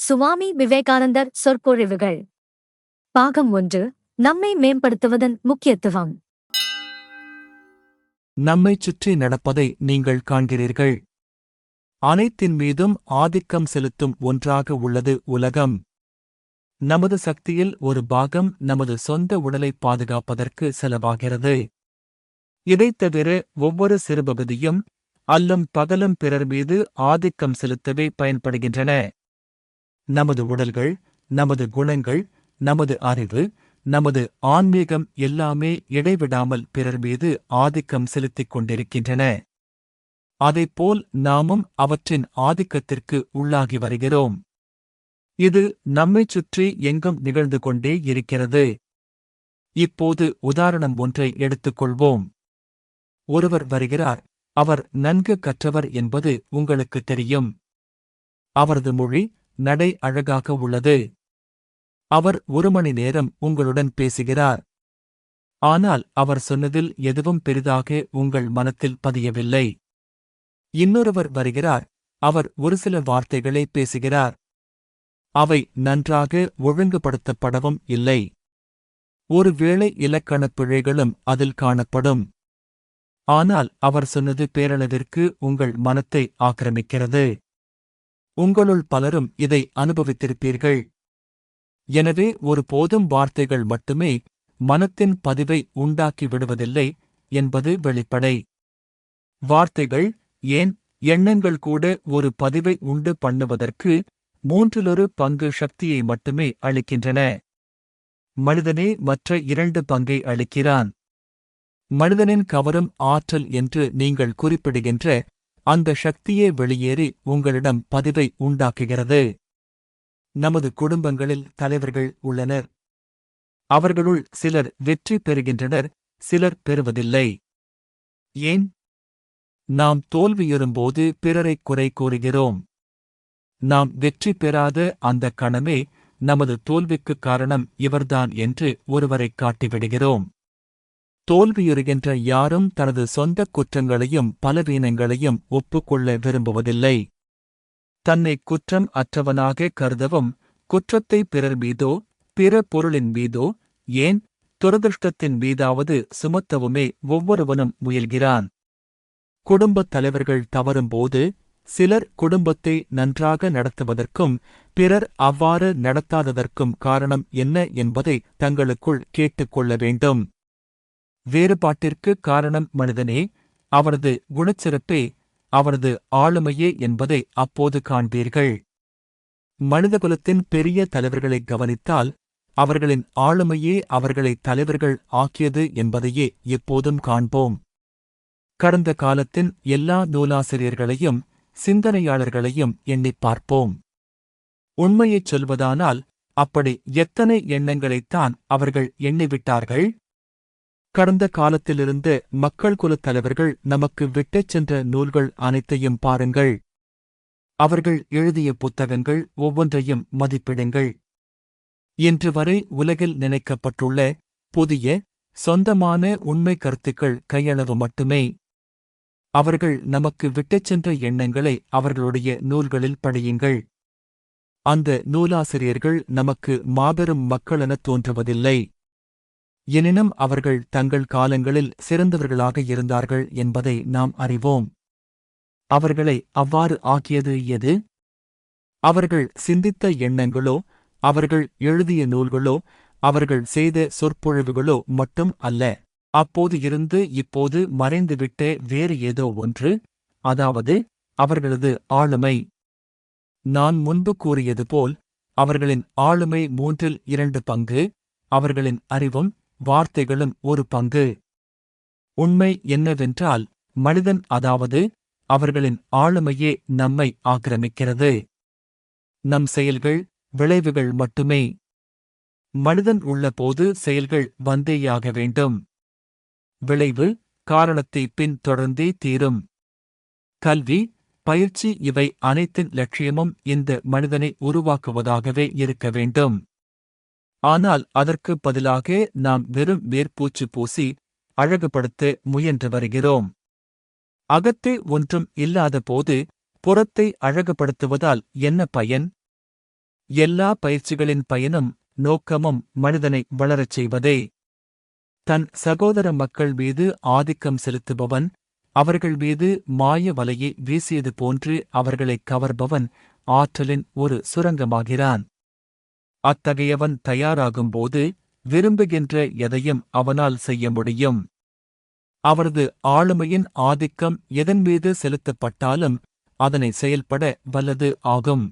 சுவாமி விவேகானந்தர் சொற்பொழிவுகள். பாகம் ஒன்று நம்மை மேம்படுத்துவதன் முக்கியத்துவம். நம்மைச் சுற்றி நடப்பதை நீங்கள் காண்கிறீர்கள். அனைத்தின் மீதும் ஆதிக்கம் செலுத்தும் ஒன்றாக உள்ளது உலகம். நமது சக்தியில் ஒரு பாகம் நமது சொந்த உடலை பாதுகாப்பதற்கு செலவாகிறது. இதைத் தவிர ஒவ்வொரு சிறுபகுதியும் அல்லும் பகலும் பிறர் மீது ஆதிக்கம் செலுத்தவே பயன்படுகின்றன. நமது உடல்கள் நமது குணங்கள் நமது அறிவு நமது ஆன்மீகம் எல்லாமே இடைவிடாமல் பிறர் மீது ஆதிக்கம் செலுத்திக் கொண்டிருக்கின்றன. அதைப்போல் நாமும் அவற்றின் ஆதிக்கத்திற்கு உள்ளாகி வருகிறோம். இது நம்மைச் சுற்றி எங்கும் நிகழ்ந்து கொண்டே இருக்கிறது. இப்போது உதாரணம் ஒன்றை எடுத்துக்கொள்வோம். ஒருவர் வருகிறார். அவர் நன்கு கற்றவர் என்பது உங்களுக்கு தெரியும். அவரது மொழி நடை அழகாக உள்ளது. அவர் ஒரு மணி நேரம் உங்களுடன் பேசுகிறார். ஆனால் அவர் சொன்னதில் எதுவும் பெரிதாக உங்கள் மனத்தில் பதியவில்லை. இன்னொருவர் வருகிறார். அவர் ஒரு சில வார்த்தைகளே பேசுகிறார். அவை நன்றாக ஒழுங்குபடுத்தப்படவும் இல்லை. ஒருவேளை இலக்கணப் பிழைகளும் அதில் காணப்படும். ஆனால் அவர் சொன்னது பேரளவிற்கு உங்கள் மனத்தை ஆக்கிரமிக்கிறது. உங்களுள் பலரும் இதை அனுபவித்திருப்பீர்கள். எனவே ஒரு போதும் வார்த்தைகள் மட்டுமே மனத்தின் பதிவை உண்டாக்கி விடுவதில்லை என்பது வெளிப்படை. வார்த்தைகள் ஏன் எண்ணங்கள் கூட ஒரு பதிவை உண்டு பண்ணுவதற்கு மூன்றிலொரு பங்கு சக்தியை மட்டுமே அளிக்கின்றன. மனிதனே மற்ற இரண்டு பங்கை அளிக்கிறான். மனிதனின் கவரும் ஆற்றல் என்று நீங்கள் குறிப்பிடுகின்ற அந்த சக்தியே வெளியேறி உங்களிடம் பதிவை உண்டாக்குகிறது. நமது குடும்பங்களில் தலைவர்கள் உள்ளனர். அவர்களுள் சிலர் வெற்றி பெறுகின்றனர் சிலர் பெறுவதில்லை. ஏன்? நாம் தோல்வியுறும்போது பிறரை குறை கூறுகிறோம். நாம் வெற்றி பெறாத அந்த கணமே நமது தோல்விக்குக் காரணம் இவர்தான் என்று ஒருவரைக் காட்டிவிடுகிறோம். தோல்வியுறுகின்ற யாரும் தனது சொந்த குற்றங்களையும் பலவீனங்களையும் ஒப்புக்கொள்ள விரும்புவதில்லை. தன்னை குற்றம் அற்றவனாக கருதவும் குற்றத்தை பிறர் மீதோ பிற பொருளின் மீதோ ஏன் துரதிருஷ்டத்தின் மீதாவது சுமத்தவுமே ஒவ்வொருவனும் முயல்கிறான். குடும்பத் தலைவர்கள் தவறும்போது சிலர் குடும்பத்தை நன்றாக நடத்துவதற்கும் பிறர் அவ்வாறு நடத்தாததற்கும் காரணம் என்ன என்பதை தங்களுக்குள் கேட்டுக்கொள்ள வேண்டும். வேறுபாட்டிற்கு காரணம் மனிதனே அவரது குணச்சிறப்பே அவரது ஆளுமையே என்பதை அப்போது காண்பீர்கள். மனிதகுலத்தின் பெரிய தலைவர்களை கவனித்தால் அவர்களின் ஆளுமையே அவர்களை தலைவர்கள் ஆக்கியது என்பதையே எப்போதும் காண்போம். கடந்த காலத்தின் எல்லா நூலாசிரியர்களையும் சிந்தனையாளர்களையும் எண்ணிப் பார்ப்போம். உண்மையைச் சொல்வதானால் அப்படி எத்தனை எண்ணங்களைத்தான் அவர்கள் எண்ணிவிட்டார்கள்? கடந்த காலத்திலிருந்து மக்கள் குலத் தலைவர்கள் நமக்கு விட்டுச் சென்ற நூல்கள் அனைத்தையும் பாருங்கள். அவர்கள் எழுதிய புத்தகங்கள் ஒவ்வொன்றையும் மதிப்பிடுங்கள். இன்று வரை உலகில் நினைக்கப்பட்டுள்ள புதிய சொந்தமான உண்மை கருத்துக்கள் கையளவு மட்டுமே. அவர்கள் நமக்கு விட்டுச் சென்ற எண்ணங்களை அவர்களுடைய நூல்களில் படியுங்கள். அந்த நூலாசிரியர்கள் நமக்கு மாபெரும் மக்களெனத் தோன்றுவதில்லை. எனினும் அவர்கள் தங்கள் காலங்களில் சிறந்தவர்களாக இருந்தார்கள் என்பதை நாம் அறிவோம். அவர்களை அவ்வாறு ஆக்கியது எது? அவர்கள் சிந்தித்த எண்ணங்களோ அவர்கள் எழுதிய நூல்களோ அவர்கள் செய்த சொற்பொழிவுகளோ மட்டும் அல்ல. அப்போது இருந்து இப்போது மறைந்துவிட்ட வேறு ஏதோ ஒன்று? அதாவது அவர்களது ஆளுமை. நான் முன்பு கூறியது போல் அவர்களின் ஆளுமை மூன்றில் இரண்டு பங்கு அவர்களின் அறிவும் வார்த்தைகளும் ஒரு பங்கு. உண்மை என்னவென்றால் மனிதன் அதாவது அவர்களின் ஆளுமையே நம்மை ஆக்கிரமிக்கிறது. நம் செயல்கள் விளைவுகள் மட்டுமே. மனிதன் உள்ளபோது செயல்கள் வந்தேயாக வேண்டும். விளைவு காரணத்தை பின்தொடர்ந்தே தீரும். கல்வி பயிற்சி இவை அனைத்தின் லட்சியமும் இந்த மனிதனை உருவாக்குவதாகவே இருக்க வேண்டும். ஆனால் அதற்கு பதிலாக நாம் வெறும் மேற்பூச்சு பூசி அழகுபடுத்த முயன்று வருகிறோம். அகத்தே ஒன்றும் இல்லாத போது புறத்தை அழகுபடுத்துவதால் என்ன பயன்? எல்லா பயிற்சிகளின் பயனும் நோக்கமும் மனிதனை வளரச் செய்வதே. தன் சகோதர மக்கள் மீது ஆதிக்கம் செலுத்துபவன் அவர்கள் மீது மாய வலையை வீசியது போன்று அவர்களைக் கவர்பவன் ஆற்றலின் ஒரு சுரங்கமாகிறான். அத்தகையவன் தயாராகும்போது விரும்புகின்ற எதையும் அவனால் செய்ய முடியும். அவரது ஆளுமையின் ஆதிக்கம் எதன் மீது செலுத்தப்பட்டாலும் அதனை செயல்பட வல்லது ஆகும்.